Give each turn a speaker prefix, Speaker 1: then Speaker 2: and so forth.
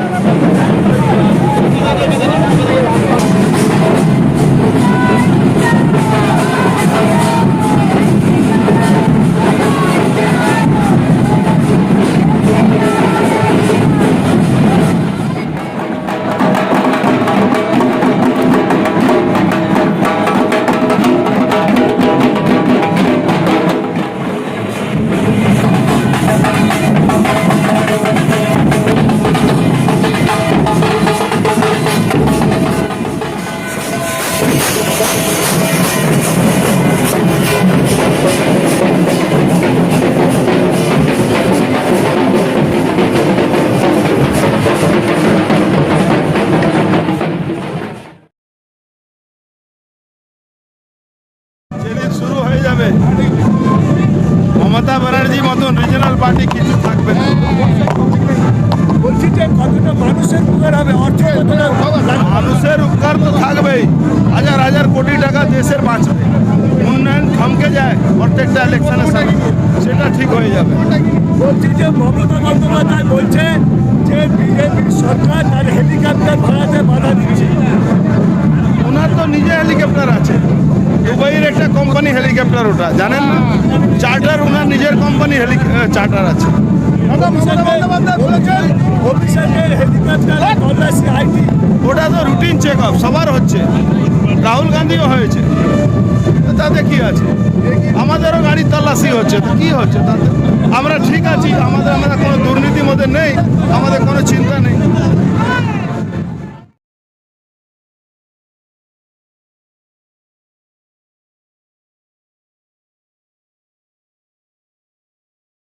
Speaker 1: Thank you. শুরু হয়ে যাবে। মমতা ব্যানার্জি মতন রিজনাল পার্টি কিছু থাকবে না। মানুষের উপকার তো থাকবেই। হাজার হাজার কোটি টাকা দেশের বাঁচবে। উন্নয়ন থমকে যায় প্রত্যেকটা ইলেকশনের সময় সেটা ঠিক হয়ে যাবে।
Speaker 2: বলছি যে মমতা বন্দ্যোপাধ্যায় বলছে যে বিজেপির সরকার তার হেলিকপ্টার ভাড়াতে বাধা দিচ্ছে।
Speaker 1: ওনার তো নিজে হেলিকপ্টার আছে। দুবাইয়ের একটা কোম্পানি হেলিকপ্টার ওটা জানেন না? চার্টার ওনার নিজের কোম্পানি হেলি চার্টার আছে।
Speaker 2: অফিসারদের হেলিকপ্টার আইটি।
Speaker 1: ওটা তো রুটিন চেক আপ সবার হচ্ছে। রাহুল গান্ধীও হয়েছে। তাতে কি আছে? আমাদেরও গাড়ির তল্লাশি হচ্ছে। কি হচ্ছে তাতে? আমরা ঠিক আছি, আমাদের আমরা কোনো নেই